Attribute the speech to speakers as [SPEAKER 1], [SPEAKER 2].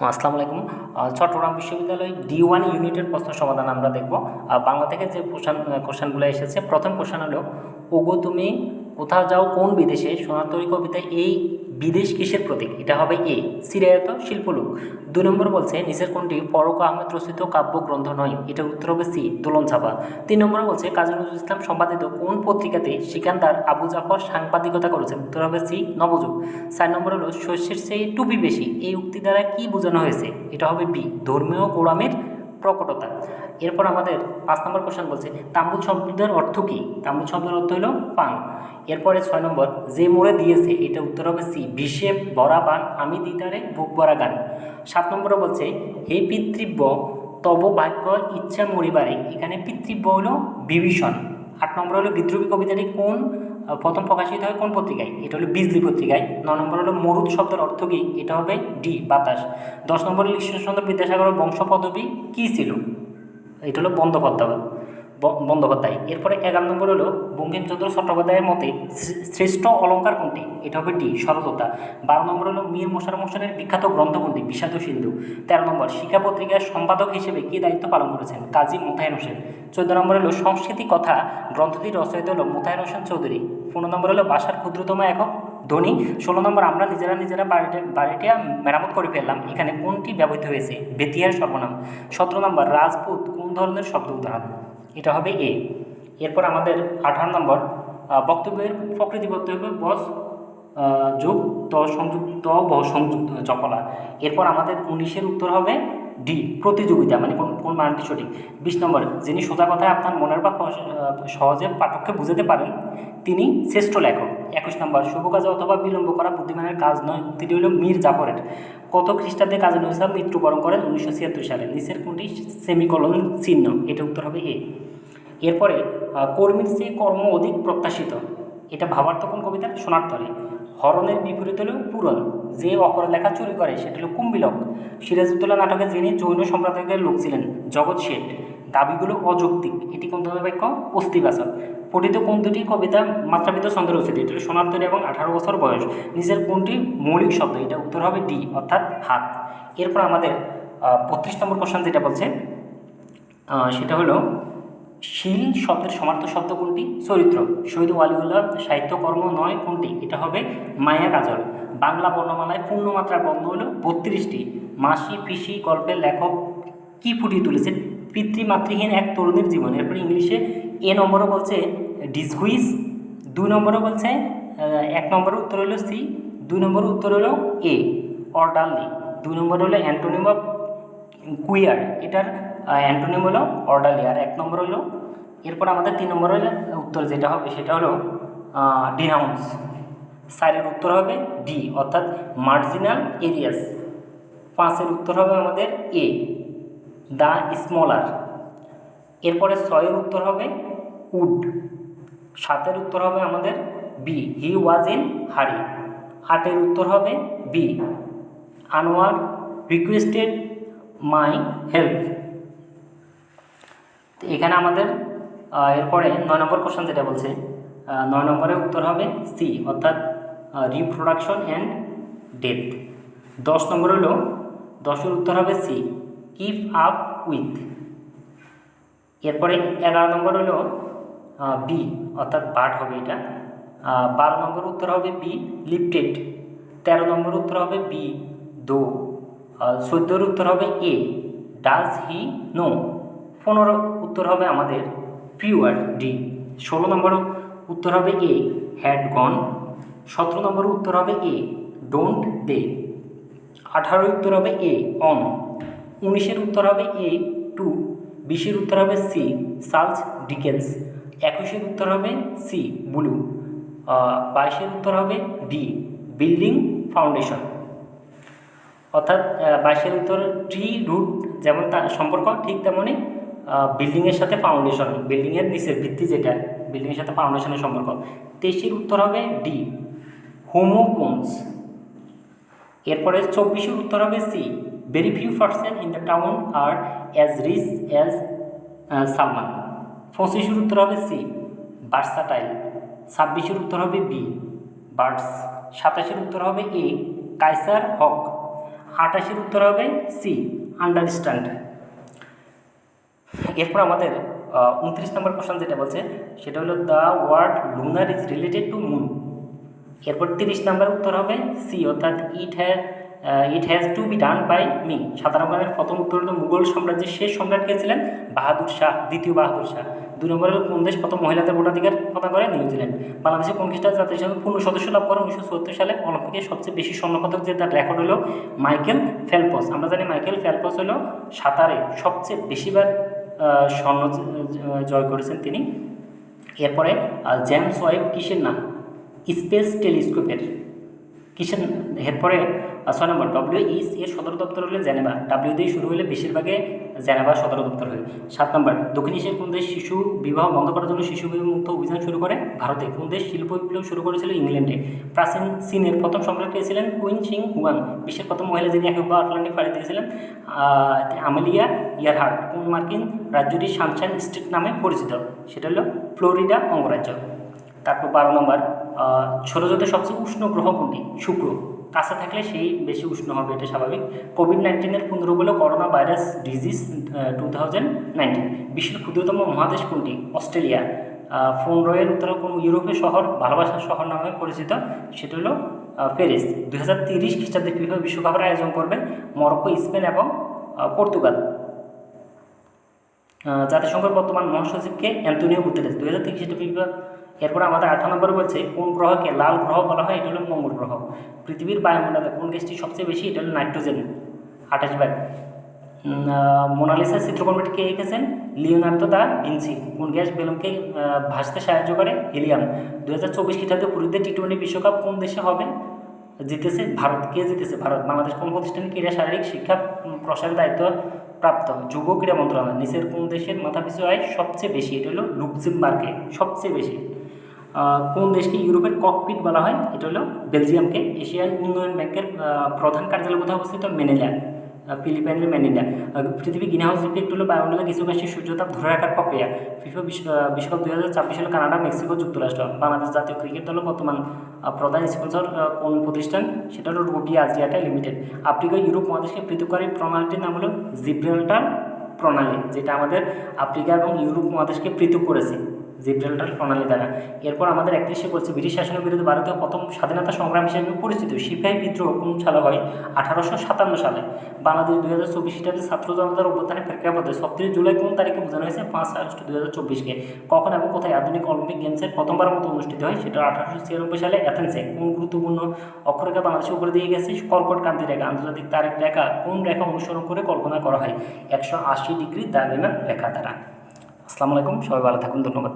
[SPEAKER 1] আসসালামু আলাইকুম। চট্টগ্রাম বিশ্ববিদ্যালয় ডি ওয়ান ইউনিটের প্রশ্ন সমাধান আমরা দেখব। বাংলা থেকে যে কোশ্চান কোশ্চানগুলো এসেছে, প্রথম কোশ্চান হলো, ওগো তুমি কোথাও যাও, কোন বিদেশে? সোনাতরী কবিতায় এই বিদেশ কিসের প্রতীক? এটা হবে এ, সিরায়ত শিল্পলোক। দু নম্বর বলছে, নিচের কোনটি? ফরক আহমেদ রচিত কাব্যগ্রন্থ নয়। এটা উত্তর হবে সি, দোলন ছাপা। তিন নম্বর বলছে, কাজী নজরুল ইসলাম সম্পাদিত কোন পত্রিকাতে সিকান্দার আবু জাফর সাংবাদিকতা করেছেন? উত্তর হবে সি, নবযুগ। চার নম্বর হলো, শস্যের চেয়ে টুপি বেশি। এই উক্তি দ্বারা কি বোঝানো হয়েছে? এটা হবে বি, ধর্মীয় গোড়ামের প্রকটতা। এরপর আমাদের পাঁচ নম্বর কোশ্চেন বলছে, তাম্বুল শব্দের অর্থ কী? তাম্বুল শব্দের অর্থ হলো পান। এরপরে ছয় নম্বর, যে মোড়ে দিয়েছে, এটা উত্তর হবে সি বিষে ভরা পান, আমি দিতারে বুক ভরা গান। সাত নম্বরে বলছে, হে পিতৃব্য তব ভাগ্য ইচ্ছা মরিবারে, এখানে পিতৃব্য হলো বিভীষণ। আট নম্বর হলো বিদ্রোহী কবিতাটি কোন প্রথম প্রকাশিত হয় কোন পত্রিকায়? এটা হলো বিজলি পত্রিকায়। ন নম্বর হলো মরুদ শব্দের অর্থ কী? এটা হবে ডি, বাতাস। দশ নম্বর ঈশ্বরচন্দ্র বিদ্যাসাগরের বংশ পদবী কী ছিল? এটা হলো বন্দ্যোপাধ্যায়। বন্দ্যোপাধ্যায়। এরপরে এগারো নম্বর হলো বঙ্কিমচন্দ্র চট্টোপাধ্যায়ের মতে শ্রেষ্ঠ অলঙ্কার কোনটি? এটা হবে ডি সরলতা বারো নম্বর হলো মীর মোশাররফ হোসেনের বিখ্যাত গ্রন্থ কোনটি? বিষাদ সিন্ধু। তেরো নম্বর, শিক্ষা পত্রিকার সম্পাদক হিসেবে কী দায়িত্ব পালন করেছেন? কাজী মোতায়েন হোসেন। চোদ্দ নম্বর হলো সংস্কৃতি কথা। গ্রন্থটির রচয়িতা হলো মোতায়েন হোসেন চৌধুরী। পনেরো নম্বর হলো বাসার ক্ষুদ্রতম একক ধ্বনি ষোলো নম্বর, আমরা নিজেরা নিজেরা বাড়িটা বাড়িটা মেরামত করে ফেললাম। এখানে কোনটি ব্যবহৃত হয়েছে? বেতিয়ার সর্বনাম। সতেরো নম্বর, রাজপুত ধরনের শব্দ উদাহরণ। এটা হবে এ এরপর আমাদের আঠারো নম্বর বক্তব্যের প্রকৃতি হবে বস যোগ, ত, সংযুক্ত ত ব, সংযুক্ত, চপলা। এরপর আমাদের উনিশের উত্তর হবে ডি প্রতিযোগিতা মানে কোন কোন মানটি সঠিক? বিশ নম্বর, যিনি সোজা কথায় আপনার মনের বা সহজে পাঠককে বুঝাতে পারেন, তিনি শ্রেষ্ঠ লেখক। একুশ নম্বর, শুভ কাজে অথবা বিলম্ব করা বুদ্ধিমানের কাজ নয়। উক্তিটি হল মীর জাফরের কত খ্রিস্টাব্দে কাজী নজরুল ইসলাম মৃত্যুবরণ করেন? উনিশশো ছিয়াত্তর সালে। নিচের কোনটি? সেমিকলন চিহ্ন। এটা উত্তর হবে এ। এরপরে কর্মীর চেয়ে কর্ম অধিক প্রত্যাশিত। এটা ভাবার্থ কোন কবিতা সোনার তরে। হরণের বিপরীত হলো পূরণ। যে অপর লেখা চুরি করে, সেটা হলো কুম্বিলক সিরাজউদ্দৌলা নাটকে যিনি জৈন সম্প্রদায়ের লোক ছিলেন, জগৎ শেঠ, দাবিগুলো অযৌক্তিক। এটি কোন ধরনের বাক্য অস্তিবাচক পঠিত কোন দুটি কবিতা মাত্রাপিত ছন্দ রয়েছে এটি সোনার এবং আঠারো বছর বয়স। নিজের কোনটি মৌলিক শব্দ? এটা উত্তর হবে ডি, অর্থাৎ হাত। এরপর আমাদের বত্রিশ নম্বর কোশ্চেন যেটা বলছে সেটা হলো, শিল শব্দের সমার্থক শব্দ কোনটি? চরিত্র। শহীদ ওয়ালিউল্লাহ সাহিত্যকর্ম নয় কোনটি? এটা হবে মায়া কাজল। বাংলা বর্ণমালায় পূর্ণমাত্রার বর্ণ হলো বত্রিশটি। মাসি, পিসি, গল্পের লেখক কি ফুটিয়ে তুলেছেন? পিতৃমাতৃহীন এক তরুণীর জীবন। এরপর ইংলিশে এ নম্বরও বলছে ডিসহুইস দুই নম্বরও বলছে এক নম্বরের উত্তর হলো সি দুই নম্বরের উত্তর হলো এ অর্ডারলি দুই নম্বর হলো অ্যান্টোনিম অফ কুইয়ার এটার অ্যান্টোনিম হলো অর্ডারলি আর এক নম্বর হলো, এরপর আমাদের তিন নম্বর হলো উত্তর যেটা হবে, সেটা হলো ডিনাউন্স সাইডের উত্তর হবে ডি অর্থাৎ মার্জিনাল এরিয়াস পাঁচের উত্তর হবে আমাদের এ দ্য স্মলার এরপরে ছয়ের উত্তর হবে উড সাতের উত্তর হবে আমাদের বি হি ওয়াজ ইন হারি আটের উত্তর হবে B Anwar requested my help এখানে আমাদের এরপরে নয় নম্বর কোশ্চেন যেটা বলছে নয় নম্বরের উত্তর হবে সি অর্থাৎ রিপ্রোডাকশন অ্যান্ড ডেথ দশ নম্বর হলো, দশের উত্তর হবে সি কিপ আপ উইথ এরপরে এগারো নম্বর হলো বি অর্থাৎ বার্ড হবে এটা। বারো নম্বর উত্তর হবে বি লিফটেড তেরো নম্বর উত্তর হবে বি দো। চোদ্দোর উত্তর হবে এ ডাজ হি নো পনেরো উত্তর হবে আমাদের পিওয়ার ডি ষোলো নম্বর উত্তর হবে এ হ্যাড গন সতেরো নম্বর উত্তর হবে এ ডোন্ট দে আঠারোর উত্তর হবে এ অন উনিশের উত্তর হবে এ টু বিশের উত্তর হবে সি সার্চ ডিকেন্স একুশের উত্তর হবে সি ব্লু বাইশের উত্তর হবে ডি বিল্ডিং ফাউন্ডেশন অর্থাৎ বাইশের উত্তর ট্রি রুট যেমন তার সম্পর্ক, ঠিক তেমনই বিল্ডিংয়ের সাথে ফাউন্ডেশন বিল্ডিংয়ের নিচের ভিত্তি যেটা বিল্ডিংয়ের সাথে ফাউন্ডেশনের সম্পর্ক। তেইশের উত্তর হবে ডি হোমোপোন্স এরপরে চব্বিশের উত্তর হবে C very few percent in the town are as rich as Salman. পঁচিশের উত্তর হবে সি বার্সাটাইল ছাব্বিশের উত্তর হবে বি বার্ডস সাতাশের উত্তর হবে এ কাইসার হক। আটাশির উত্তর হবে সি আন্ডারস্ট্যান্ড এরপর আমাদের উনত্রিশ নম্বর কোশ্চেন যেটা বলছে, সেটা হলো the word lunar is related to moon এরপর তিরিশ নম্বর উত্তর হবে সি, অর্থাৎ it has it has to be done by me সাধারণ প্রথম উত্তর হলো মুঘল সাম্রাজ্যের শেষ সম্রাট কে ছিলেন? বাহাদুর শাহ, দ্বিতীয় বাহাদুর শাহ। দুই নম্বর হলো কোন দেশ প্রথম মহিলাদের ভোটাধিকার কথা করে? নিউজিল্যান্ড। বাংলাদেশে কোন খ্রিস্টান জাতীয় হিসেবে পূর্ণ সদস্য লাভ করে? উনিশশো চুয়াত্তর সালে অলিম্পিকে সবচেয়ে বেশি স্বর্ণপদক যে তার রেকর্ড হলো মাইকেল ফেলপস। আমরা জানি মাইকেল ফেলপস হলো সাঁতারে সবচেয়ে বেশিবার স্বর্ণ জয় করেছেন তিনি। এরপরে জেমস ওয়েব কিসের নাম? স্পেস টেলিস্কোপের। কিসের এরপরে ছয় নম্বর ডব্লিউ ইস এর সদর দপ্তর হলে জেনেভা। ডাব্লিউ দিয়ে শুরু হলে বেশিরভাগে জেনেভা সদর দপ্তর হয়। সাত নম্বর, দক্ষিণ এশিয়ার কোন দেশ শিশু বিবাহ বন্ধ করার জন্য শিশু মুক্ত অভিযান শুরু করে? ভারতে। কোন দেশ শিল্প বিপ্লব শুরু করেছিল? ইংল্যান্ডে। প্রাচীন চীনের প্রথম সম্রাট ছিলেন? Qin Shi Huang. বিশ্বের প্রথম মহিলা যিনি একবার আটলান্টিক পাড়ি দিয়েছিলেন আমেলিয়া ইয়ারহার্ট কোন মার্কিন রাজ্যটি সানশাইন স্টেট নামে পরিচিত? সেটা হলো ফ্লোরিডা অঙ্গরাজ্য। তারপর বারো নম্বর সৌরজগতের সবচেয়ে উষ্ণ গ্রহ কোনটি? শুক্র। কাছে থাকলে সেই বেশি উষ্ণ হবে, এটা স্বাভাবিক। কোভিড নাইন্টিনের পুনরূপ হলো corona virus disease two thousand nineteen বিশ্বের ক্ষুদ্রতম মহাদেশ কোনটি? অস্ট্রেলিয়া। ফোন রয়ের উত্তরে কোন ইউরোপীয় শহর, ভালোবাসার শহর নামে পরিচিত? সেটা হলো প্যারিস দুই হাজার তিরিশ খ্রিস্টাব্দে ফিফা বিশ্বকাপের আয়োজন করবে? মরক্কো, স্পেন এবং পর্তুগাল। জাতিসংঘের বর্তমান মহাসচিবকে অ্যান্টনিও গুতেরেস। দুই হাজার তিরিশ ফিফা এরপর আমাদের আঠারো নম্বর বলছে কোন গ্রহকে লাল গ্রহ বলা হয়? এটা হলো মঙ্গল গ্রহ। পৃথিবীর বায়ুমণ্ডলে কোন গ্যাসটি সবচেয়ে বেশি? এটা হলো নাইট্রোজেন। আঠাশ আহ, মোনালিসা চিত্রকর্মটি কে এঁকেছেন? লিওনার্দো দা ভিঞ্চি কোন গ্যাস বেলুনকে ভাসতে সাহায্য করে? হিলিয়াম। দু হাজার চব্বিশ খ্রিস্টাব্দে পুরীতে টি টোয়েন্টি বিশ্বকাপ কোন দেশে হবে? জিতেছে ভারত। কে জিতেছে? ভারত। বাংলাদেশ কোন প্রতিষ্ঠানে ক্রীড়া শারীরিক শিক্ষা প্রসারের দায়িত্ব প্রাপ্ত? যুব ক্রীড়া মন্ত্রণালয়। নিচের কোন দেশের মাথাপিছু আয় সবচেয়ে বেশি? এটা হলো লুক্সেমবার্গে। সবচেয়ে বেশি। কোন দেশকে ইউরোপের ককপিট বলা হয়? এটা হলো বেলজিয়ামকে। এশিয়ান ইউনিয়ন ব্যাংকের প্রধান কার্যালয় কোথায় অবস্থিত? আহ, ফিলিপাইনের ম্যানিলা। আহ, পৃথিবী গ্রিন হাউস ইফেক্ট হলো বায়ুমণ্ডলে কিছু গ্যাসের সূর্যতাপ ধরে রাখার প্রক্রিয়া। ফিফা বিশ্ব বিশ্বকাপ দুই হাজার ছাব্বিশ হলো কানাডা মেক্সিকো যুক্তরাষ্ট্র। বাংলাদেশ জাতীয় ক্রিকেট দলের বর্তমান প্রধান স্পন্সর কোন প্রতিষ্ঠান? সেটা হলো রুটি আজিয়াটা লিমিটেড আফ্রিকা ইউরোপ মহাদেশকে পৃথককারী প্রণালীটির নাম হলো জিব্রাল্টার প্রণালী যেটা আমাদের আফ্রিকা এবং ইউরোপ মহাদেশকে পৃথক করেছে। জিব্রাল্টার প্রণালী দ্বারা। এরপর আমাদের একত্রিশে বলছে, ব্রিটিশ শাসনের বিরুদ্ধে ভারতীয় প্রথম স্বাধীনতা সংগ্রাম হিসেবে পরিচিত সিপাহী বিদ্রোহ কোন সালে হয় আঠারোশো সাতান্ন সালে। বাংলাদেশ দুই হাজার চব্বিশ খ্রিস্টাব্দে ছাত্র জনতার অভ্যুত্থানের প্রেক্ষাপটে সপ্তম জুলাই কোন তারিখে বোঝানো হয়েছে? পাঁচ আগস্ট দুই হাজার চব্বিশকে। কখন এবং কোথায় আধুনিক অলিম্পিক গেমসের প্রথমবার মতো অনুষ্ঠিত হয় সেটা আঠারোশো ছিয়ানব্বই সালে অ্যাথেন্সে। কোন গুরুত্বপূর্ণ অক্ষরেখা বাংলাদেশের উপরে দিয়ে গেছে? কর্কট কান্তি রেখা, আন্তর্জাতিক তারিখ রেখা, কোন রেখা অনুসরণ করে কল্পনা করা হয়? একশো আশি ডিগ্রি দ্রাঘিমা রেখা দ্বারা। আসসালামু আলাইকুম, সবাই ভালো থাকুন, ধন্যবাদ।